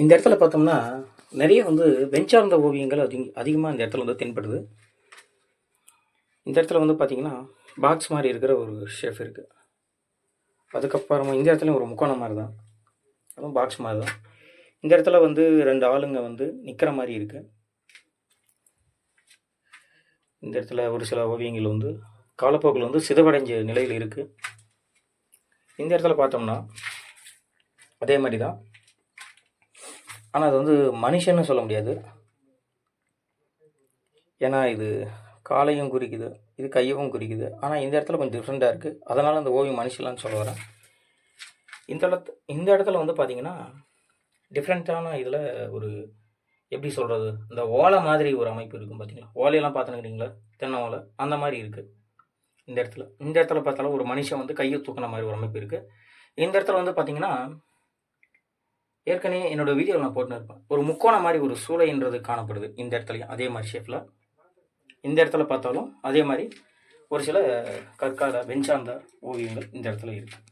இந்த இடத்துல பார்த்தோம்னா நிறைய வந்து வெஞ்சார்ந்த ஓவியங்கள் அதிக அதிகமாக இந்த இடத்துல வந்து தென்படுது. இந்த இடத்துல வந்து பார்த்தீங்கன்னா பாக்ஸ் மாதிரி இருக்கிற ஒரு ஷேஃப் இருக்குது அதுக்கப்புறமா இந்த இடத்துலையும் ஒரு முக்கோணம் மாதிரி தான். அதுவும் பாக்ஸ் மாதிரி தான். இந்த இடத்துல வந்து ரெண்டு ஆளுங்க வந்து நிற்கிற மாதிரி இருக்குது இந்த இடத்துல ஒரு சில ஓவியங்கள் வந்து காலப்போக்கில் வந்து சிதவடைஞ்ச நிலையில் இருக்குது இந்த இடத்துல பார்த்தோம்னா அதே மாதிரி தான். ஆனால் அது வந்து மனுஷன்னு சொல்ல முடியாது. ஏன்னா இது காலையும் குறிக்குது இது கையவும் குறிக்குது. ஆனால் இந்த இடத்துல கொஞ்சம் டிஃப்ரெண்ட்டாக இருக்குது அதனால் அந்த ஓவியம் மனுஷலான்னு சொல்ல வரேன். இந்த இடத்து இந்த இடத்துல வந்து பார்த்தீங்கன்னா டிஃப்ரெண்ட்டான இதில் ஒரு எப்படி சொல்கிறது இந்த ஓலை மாதிரி ஒரு அமைப்பு இருக்கும் பார்த்தீங்களா ஓலையெல்லாம் பார்த்துனுக்கிறீங்களா தென்னை ஓலை அந்த மாதிரி இருக்குது இந்த இடத்துல இந்த இடத்துல பார்த்தாலும் ஒரு மனுஷன் வந்து கையை தூக்கின மாதிரி ஒரு அமைப்பு இருக்குது இந்த இடத்துல வந்து பார்த்திங்கன்னா ஏற்கனவே என்னோட வீடியோவில் நான் போட்டுன்னு இருப்பேன். ஒரு முக்கோண மாதிரி ஒரு சூளைன்றது காணப்படுது இந்த இடத்துலையும் அதே மாதிரி ஷேப்பில் இந்த இடத்துல பார்த்தாலும் அதே மாதிரி ஒரு சில கற்கால வெஞ்சாந்த ஓவியங்கள் இந்த இடத்துல இருக்குது